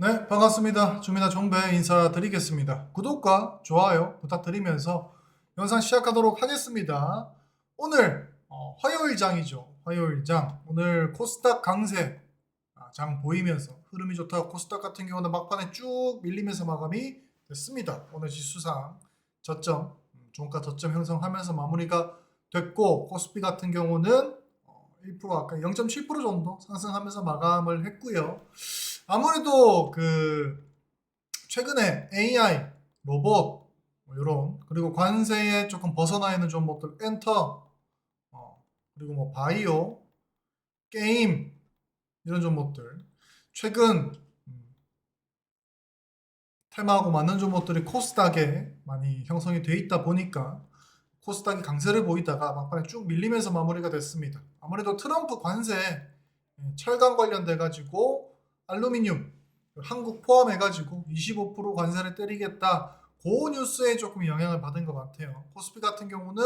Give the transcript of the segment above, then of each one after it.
네, 반갑습니다. 주민아 종배 인사드리겠습니다. 구독과 좋아요 부탁드리면서 영상 시작하도록 하겠습니다. 오늘 어, 화요일장이죠. 화요일장. 오늘 코스닥 강세 아, 장 보이면서 흐름이 좋다고 코스닥 같은 경우는 막판에 쭉 밀리면서 마감이 됐습니다. 오늘 지수상 저점, 음, 종가 저점 형성하면서 마무리가 됐고 코스피 같은 경우는 어, 1% 아까 0.7% 정도 상승하면서 마감을 했고요. 아무래도 그 최근에 AI, 로봇 뭐 이런 그리고 관세에 조금 벗어나 있는 종목들 엔터 어, 그리고 뭐 바이오, 게임 이런 종목들 최근 음, 테마하고 맞는 종목들이 코스닥에 많이 형성이 돼 있다 보니까 코스닥이 강세를 보이다가 막판에 쭉 밀리면서 마무리가 됐습니다. 아무래도 트럼프 관세 예, 철강 관련돼 가지고 알루미늄 한국 포함해가지고 25% 관세를 때리겠다. 그 뉴스에 조금 영향을 받은 것 같아요. 코스피 같은 경우는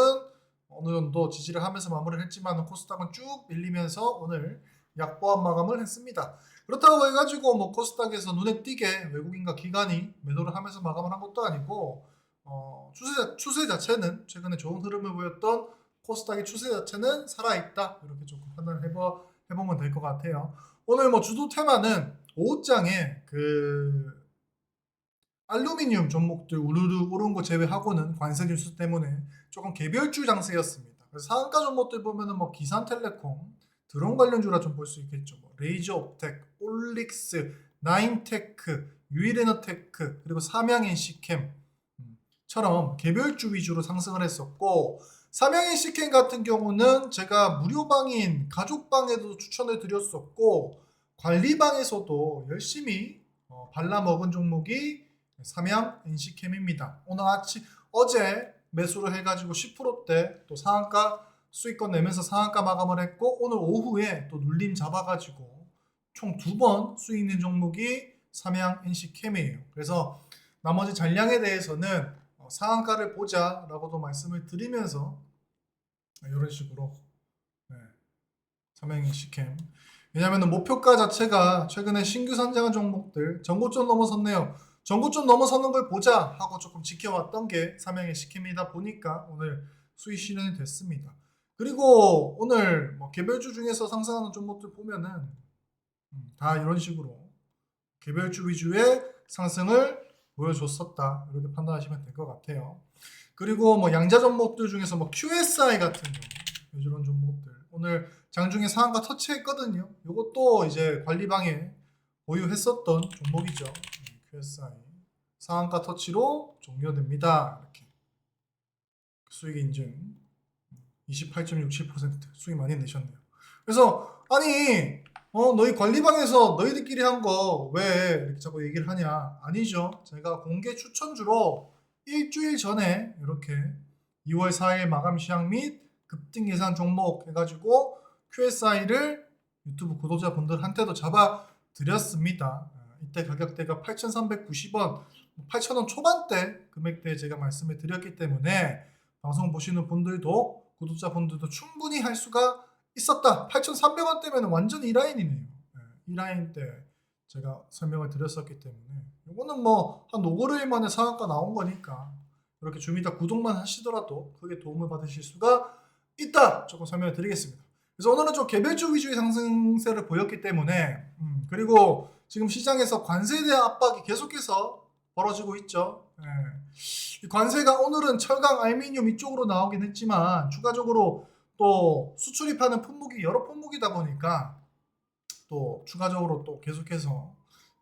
어느 정도 지지를 하면서 마무리를 했지만 코스닥은 쭉 밀리면서 오늘 약보합 마감을 했습니다. 그렇다고 해가지고 뭐 코스닥에서 눈에 띄게 외국인과 기관이 매도를 하면서 마감을 한 것도 아니고 어, 추세, 추세 자체는 최근에 좋은 흐름을 보였던 코스닥의 추세 자체는 살아있다. 이렇게 조금 판단을 해보, 해보면 될 것 같아요. 오늘 뭐 주도 테마는 오후장에 그 알루미늄 종목들 우르르 오른 거 제외하고는 관세 뉴스 때문에 조금 개별주 장세였습니다. 그래서 상한가 종목들 보면은 뭐 기산텔레콤, 드론 관련주라 좀 볼 수 있겠죠. 뭐 레이저 옵텍, 올릭스, 나인테크, 유일에너테크 그리고 삼양NC캠 처럼 개별주 위주로 상승을 했었고 삼양NC캠 같은 경우는 제가 무료방인 가족방에도 추천을 드렸었고 관리방에서도 열심히 어, 발라먹은 종목이 삼양 NC캠입니다. 오늘 아침 어제 매수를 해가지고 10%대 또 상한가 수익권 내면서 상한가 마감을 했고 오늘 오후에 또 눌림 잡아가지고 총 두 번 수익 낸 종목이 삼양 NC캠이에요. 그래서 나머지 잔량에 대해서는 어, 상한가를 보자라고도 말씀을 드리면서 이런 식으로 네, NC캠 왜냐하면 목표가 자체가 최근에 신규 선정한 종목들 전고점 넘어섰네요. 전고점 넘어서는 걸 보자 하고 조금 지켜왔던 게 삼양의 시킴이다 보니까 오늘 수익 실현이 됐습니다. 그리고 오늘 뭐 개별주 중에서 상승하는 종목들 보면은 음, 다 이런 식으로 개별주 위주의 상승을 보여줬었다 이렇게 판단하시면 될 것 같아요. 그리고 뭐 양자 종목들 중에서 뭐 QSI 같은 경우 이런 종목들 오늘 장중에 상한가 터치했거든요. 이것도 이제 관리방에 보유했었던 종목이죠. 음, QSI 상한가 터치로 종료됩니다. 이렇게 수익 인증 28.67% 수익 많이 내셨네요. 그래서 아니 어 너희 관리방에서 너희들끼리 한 거 왜 이렇게 자꾸 얘기를 하냐? 아니죠. 제가 공개 추천주로 일주일 전에 이렇게 2월 4일 마감 시향 및 급등 예상 종목 해가지고 QSI를 유튜브 구독자분들한테도 잡아 드렸습니다. 아, 이때 가격대가 8,390원, 8,000원 초반대 금액대에 제가 말씀을 드렸기 때문에 방송 보시는 분들도 구독자분들도 충분히 할 수가 있었다. 8,300원대면 완전 이 라인이네요. 이 라인 때 제가 설명을 드렸었기 때문에 이거는 뭐 한 5, 6일 만에 상한가 나온 거니까 이렇게 주민다 구독만 하시더라도 크게 도움을 받으실 수가 있다. 조금 설명을 드리겠습니다. 그래서 오늘은 좀 개별주 위주의 상승세를 보였기 때문에 음, 그리고 지금 시장에서 관세에 대한 압박이 계속해서 벌어지고 있죠. 예. 이 관세가 오늘은 철강, 알미늄 이쪽으로 나오긴 했지만 추가적으로 또 수출입하는 품목이 여러 품목이다 보니까 또 추가적으로 또 계속해서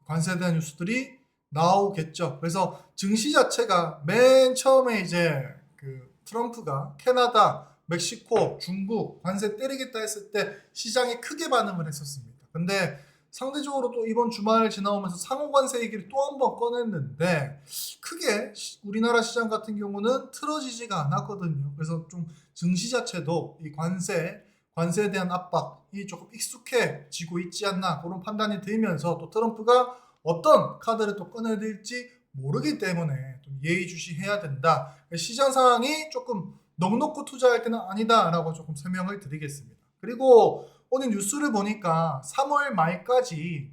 관세에 대한 뉴스들이 나오겠죠. 그래서 증시 자체가 맨 처음에 이제 그 트럼프가 캐나다, 멕시코, 중국 관세 때리겠다 했을 때 시장이 크게 반응을 했었습니다. 근데 상대적으로 또 이번 주말 지나오면서 상호 관세 얘기를 또 한 번 꺼냈는데 크게 우리나라 시장 같은 경우는 틀어지지가 않았거든요. 그래서 좀 증시 자체도 이 관세 관세에 대한 압박이 조금 익숙해지고 있지 않나 그런 판단이 들면서 또 트럼프가 어떤 카드를 또 꺼내들지 모르기 때문에 좀 예의주시해야 된다. 시장 상황이 조금 넉넉고 투자할 때는 아니다라고 조금 설명을 드리겠습니다. 그리고 오늘 뉴스를 보니까 3월 말까지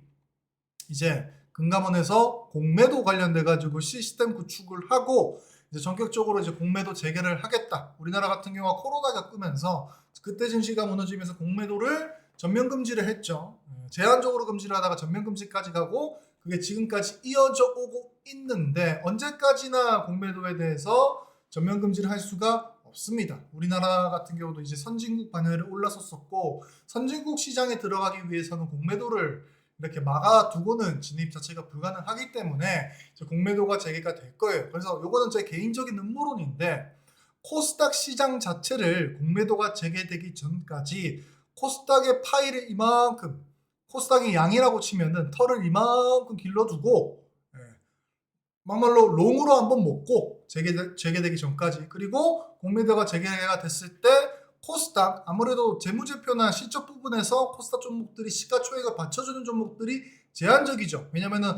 이제 금감원에서 공매도 관련돼 가지고 시스템 구축을 하고 이제 전격적으로 이제 공매도 재개를 하겠다. 우리나라 같은 경우가 코로나가 끄면서 그때 증시가 무너지면서 공매도를 전면 금지를 했죠. 예, 제한적으로 금지를 하다가 전면 금지까지 가고 그게 지금까지 이어져 오고 있는데 언제까지나 공매도에 대해서 전면 금지를 할 수가 없습니다. 우리나라 같은 경우도 이제 선진국 반열에 올라섰었고 선진국 시장에 들어가기 위해서는 공매도를 이렇게 막아두고는 진입 자체가 불가능하기 때문에 공매도가 재개가 될 거예요. 그래서 요거는 제 개인적인 음모론인데 코스닥 시장 자체를 공매도가 재개되기 전까지 코스닥의 파이를 이만큼 코스닥이 양이라고 치면은 털을 이만큼 길러두고 예, 막말로 롱으로 한번 먹고 재개, 재개되기 전까지 그리고 공매도가 재개가 됐을 때 코스닥 아무래도 재무제표나 실적 부분에서 코스닥 종목들이 시가총액을 받쳐주는 종목들이 제한적이죠. 왜냐면은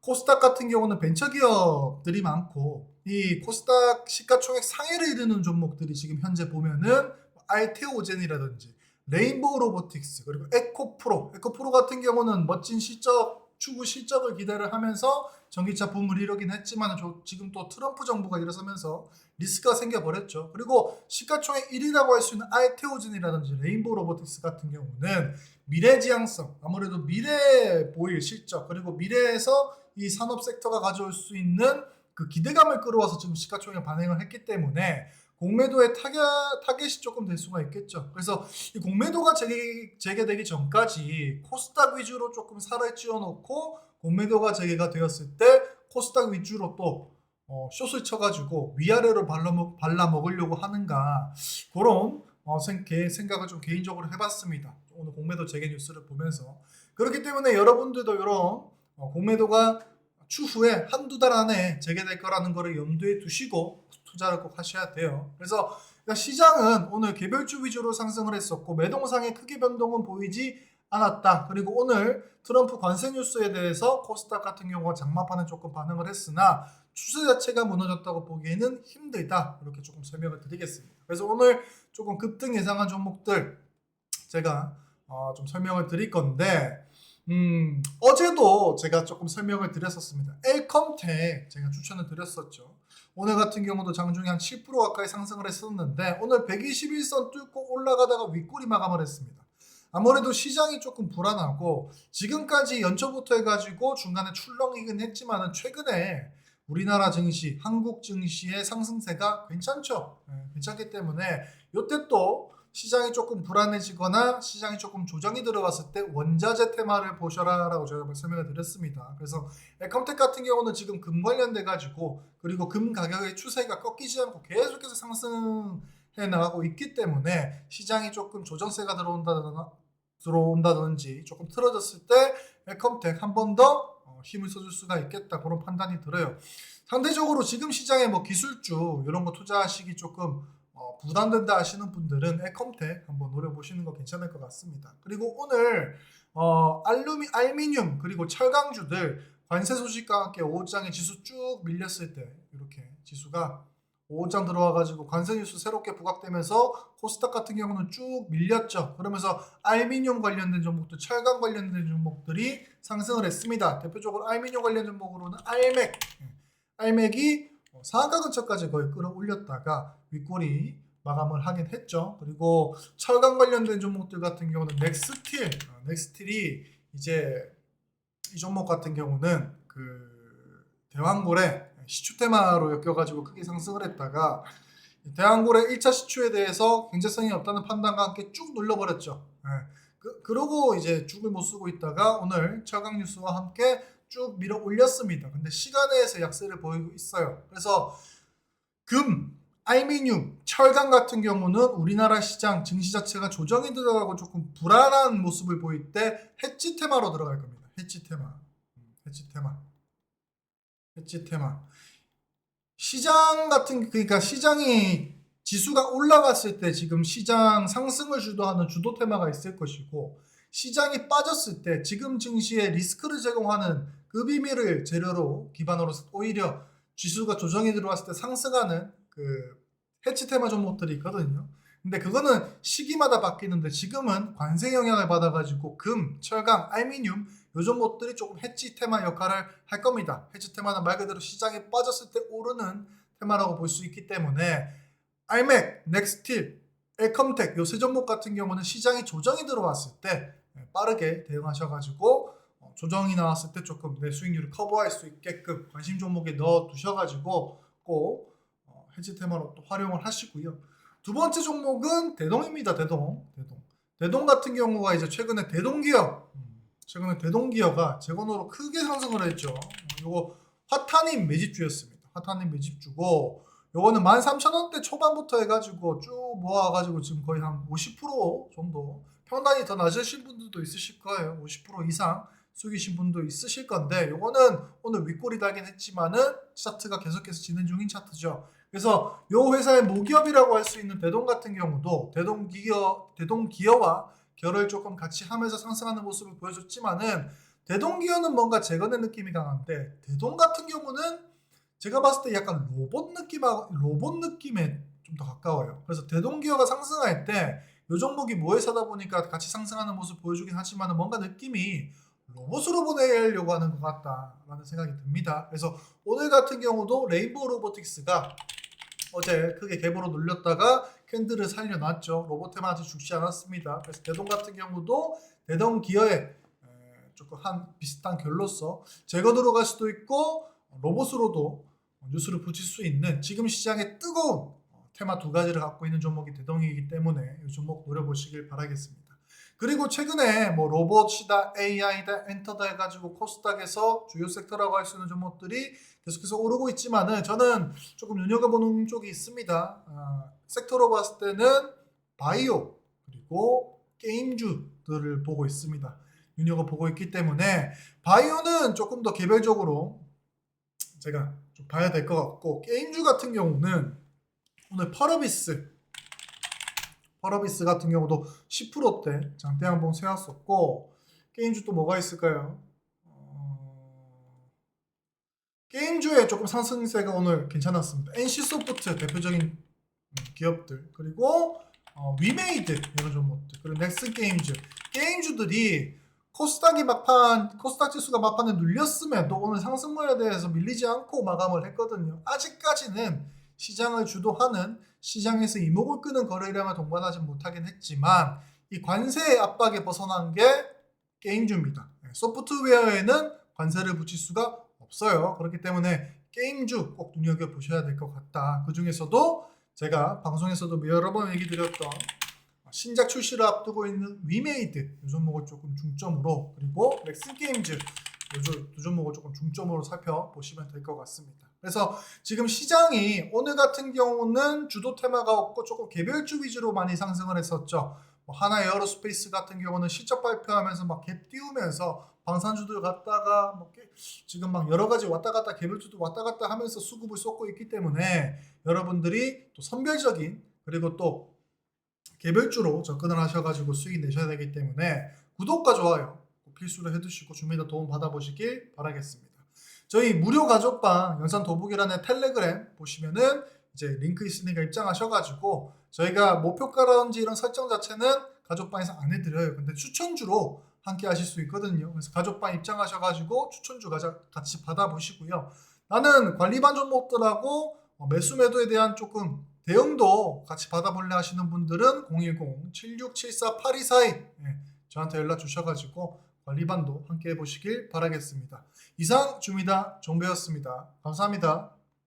코스닥 같은 경우는 벤처기업들이 많고 이 코스닥 시가총액 상해를 이루는 종목들이 지금 현재 보면은 알테오젠이라든지 레인보우 로보틱스 그리고 에코프로 에코프로 같은 경우는 멋진 실적 추구 실적을 기대를 하면서 전기차 붐을 이루긴 했지만 저- 지금 또 트럼프 정부가 일어서면서 리스크가 생겨버렸죠. 그리고 시가총액 1위라고 할 수 있는 알테오젠이라든지 레인보우 로보틱스 같은 경우는 미래지향성 아무래도 미래에 보일 실적 그리고 미래에서 이 산업 섹터가 가져올 수 있는 그 기대감을 끌어와서 지금 시가총액 반응을 했기 때문에 공매도의 타겟, 타겟이 조금 될 수가 있겠죠. 그래서 이 공매도가 재개, 재개 되기 전까지 코스닥 위주로 조금 살을 찌워놓고 공매도가 재개가 되었을 때 코스닥 위주로 또 어, 숏을 쳐가지고 위아래로 발라, 발라 먹으려고 하는가 그런 어, 생, 개- 생각을 좀 개인적으로 해봤습니다. 오늘 공매도 재개 뉴스를 보면서 그렇기 때문에 여러분들도 이런 어, 공매도가 추후에 한두 달 안에 재개될 거라는 거를 염두에 두시고 투자를 꼭 하셔야 돼요. 그래서 시장은 오늘 개별주 위주로 상승을 했었고 매동상의 크게 변동은 보이지 않았다. 그리고 오늘 트럼프 관세 뉴스에 대해서 코스닥 같은 경우가 장마판에 조금 반응을 했으나 추세 자체가 무너졌다고 보기에는 힘들다. 이렇게 조금 설명을 드리겠습니다. 그래서 오늘 조금 급등 예상한 종목들 제가 어, 좀 설명을 드릴 건데 음, 어제도 제가 조금 설명을 드렸었습니다. 엘컴텍 제가 추천을 드렸었죠. 오늘 같은 경우도 장중에 한7% 가까이 상승을 했었는데 오늘 121선 뚫고 올라가다가 윗골이 마감을 했습니다. 아무래도 시장이 조금 불안하고 지금까지 연초부터 해가지고 중간에 출렁이긴 했지만은 최근에 우리나라 증시, 한국 증시의 상승세가 괜찮죠. 예, 괜찮기 때문에 이때 또 시장이 조금 불안해지거나 시장이 조금 조정이 들어왔을 때 원자재 테마를 보셔라라고 제가 설명을 드렸습니다. 그래서 에컴텍 같은 경우는 지금 금 관련돼 가지고 그리고 금 가격의 추세가 꺾이지 않고 계속해서 상승해 나가고 있기 때문에 시장이 조금 조정세가 들어온다거나 들어온다든지 조금 틀어졌을 때 에컴텍 한 번더 어, 힘을 써줄 수가 있겠다 그런 판단이 들어요. 상대적으로 지금 시장에 뭐 기술주 이런 거 투자하시기 조금 어, 부담된다 하시는 분들은 에컴텍 한번 노려보시는 거 괜찮을 것 같습니다. 그리고 오늘 어, 알루미, 알미늄 그리고 철강주들 관세 소식과 함께 5장의 지수 쭉 밀렸을 때 이렇게 지수가 5장 들어와가지고 관세 뉴스 새롭게 부각되면서 코스닥 같은 경우는 쭉 밀렸죠. 그러면서 알미늄 관련된 종목들, 철강 관련된 종목들이 상승을 했습니다. 대표적으로 알미늄 관련 종목으로는 알맥, 예, 알맥이 어, 상한가 근처까지 거의 끌어올렸다가 윗골이 마감을 하긴 했죠. 그리고 철강 관련된 종목들 같은 경우는 넥스틸, 어, 넥스틸이 이제 이 종목 같은 경우는 그 대왕고래 시추 테마로 엮여가지고 크게 상승을 했다가 대왕고래 1차 시추에 대해서 경제성이 없다는 판단과 함께 쭉 눌러버렸죠. 예. 그, 그러고 이제 죽을 못 쓰고 있다가 오늘 철강 뉴스와 함께 쭉 밀어 올렸습니다. 근데 시간에서 약세를 보이고 있어요. 그래서 금, 알미늄, 철강 같은 경우는 우리나라 시장 증시 자체가 조정이 들어가고 조금 불안한 모습을 보일 때 해치 테마로 들어갈 겁니다. 해치 테마. 음, 해치 테마. 해치 테마. 시장 같은 그러니까 시장이 지수가 올라갔을 때 지금 시장 상승을 주도하는 주도 테마가 있을 것이고 시장이 빠졌을 때 지금 증시에 리스크를 제공하는 그 비밀을 재료로 기반으로 오히려 지수가 조정이 들어왔을 때 상승하는 그 해치 테마 종목들이 있거든요. 근데 그거는 시기마다 바뀌는데 지금은 관세 영향을 받아가지고 금, 철강, 알미늄 요 종목들이 조금 해지 테마 역할을 할 겁니다. 해지 테마는 말 그대로 시장에 빠졌을 때 오르는 테마라고 볼 수 있기 때문에 알맥, 넥스틸, 엘컴텍 요세 종목 같은 경우는 시장이 조정이 들어왔을 때 빠르게 대응하셔가지고 어, 조정이 나왔을 때 조금 내 수익률을 커버할 수 있게끔 관심 종목에 넣어 두셔가지고 꼭 어, 해지 테마로 또 활용을 하시고요. 두 번째 종목은 대동입니다. 대동. 대동. 대동 같은 경우가 이제 최근에 대동기업 음, 최근에 대동기업가 재건으로 크게 상승을 했죠. 어, 요거 화타님 매집주였습니다. 화타님 매집주고 요거는 13,000원대 초반부터 해가지고 쭉 모아가지고 지금 거의 한 50% 정도 평단이 더 낮으신 분들도 있으실 거예요. 50% 이상 숙이신 분도 있으실 건데 요거는 오늘 윗골이 달긴 했지만은 차트가 계속해서 진행 중인 차트죠. 그래서 요 회사의 모기업이라고 할 수 있는 대동 같은 경우도 대동 기업 대동 기업과 결을 조금 같이 하면서 상승하는 모습을 보여줬지만은 대동 기업은 뭔가 재건의 느낌이 강한데 대동 같은 경우는 제가 봤을 때 약간 로봇 느낌하고 로봇 느낌에 좀 더 가까워요. 그래서 대동 기업가 상승할 때 요 종목이 모여서다 보니까 같이 상승하는 모습 보여주긴 하지만 뭔가 느낌이 로봇으로 보내려고 하는 것 같다라는 생각이 듭니다. 그래서 오늘 같은 경우도 레인보우 로보틱스가 어제 크게 갭으로 눌렸다가 캔들을 살려놨죠. 로봇테만 아직 죽지 않았습니다. 그래서 대동 같은 경우도 대동 기어에 에, 조금 한 비슷한 결로서 제거 들어갈 수도 있고 로봇으로도 뉴스를 붙일 수 있는 지금 시장에 뜨거운 어, 테마 두 가지를 갖고 있는 종목이 대동이기 때문에 이 종목 노려보시길 바라겠습니다. 그리고 최근에 뭐 로봇이다, AI다, 엔터다 해가지고 코스닥에서 주요 섹터라고 할 수 있는 종목들이 계속해서 오르고 있지만은 저는 조금 눈여겨보는 쪽이 있습니다. 아, 섹터로 봤을 때는 바이오 그리고 게임주들을 보고 있습니다. 눈여겨보고 있기 때문에 바이오는 조금 더 개별적으로 제가 좀 봐야 될 것 같고 게임주 같은 경우는 오늘 펄어비스 펄어비스 같은 경우도 10%대 장대 한번 세웠었고 게임주 또 뭐가 있을까요? 어, 게임주에 조금 상승세가 오늘 괜찮았습니다. NC소프트 대표적인 음, 기업들 그리고 어, 위메이드 이런 종목들 그리고 넥슨 게임즈 게임주들이 코스닥이 막판 코스닥 지수가 막판에 눌렸음에도 오늘 상승분에 대해서 밀리지 않고 마감을 했거든요. 아직까지는 시장을 주도하는 시장에서 이목을 끄는 거래량을 동반하지 못하긴 했지만 이 관세 압박에 벗어난 게 게임주입니다. 네, 소프트웨어에는 관세를 붙일 수가 없어요. 그렇기 때문에 게임주 꼭 눈여겨 보셔야 될 것 같다. 그 중에서도 제가 방송에서도 여러 번 얘기 드렸던 신작 출시를 앞두고 있는 위메이드 이 종목을 조금 중점으로 그리고 렉슨 게임즈 두 종목을 조금 중점으로 살펴보시면 될 것 같습니다. 그래서 지금 시장이 오늘 같은 경우는 주도 테마가 없고 조금 개별주 위주로 많이 상승을 했었죠. 뭐 하나 에어로스페이스 같은 경우는 실적 발표하면서 막 갭 띄우면서 방산주들 갔다가 뭐 게- 지금 막 여러 가지 왔다 갔다 개별주도 왔다 갔다 하면서 수급을 쏟고 있기 때문에 여러분들이 또 선별적인 그리고 또 개별주로 접근을 하셔가지고 수익 내셔야 되기 때문에 구독과 좋아요 꼭 필수로 해두시고 준비도 도움 받아보시길 바라겠습니다. 저희 무료 가족방 영상 도북이라는 텔레그램 보시면은 이제 링크 있으니까 입장하셔가지고 저희가 목표가라든지 이런 설정 자체는 가족방에서 안 해드려요. 근데 추천주로 함께 하실 수 있거든요. 그래서 가족방 입장하셔가지고 추천주 같이 받아보시고요. 나는 관리반 종목들하고 어, 매수 매도에 대한 조금 대응도 같이 받아볼래 하시는 분들은 010-7674-8242 예, 저한테 연락 주셔가지고 관리반도 함께 해보시길 바라겠습니다. 이상 주미다 정배였습니다. 감사합니다.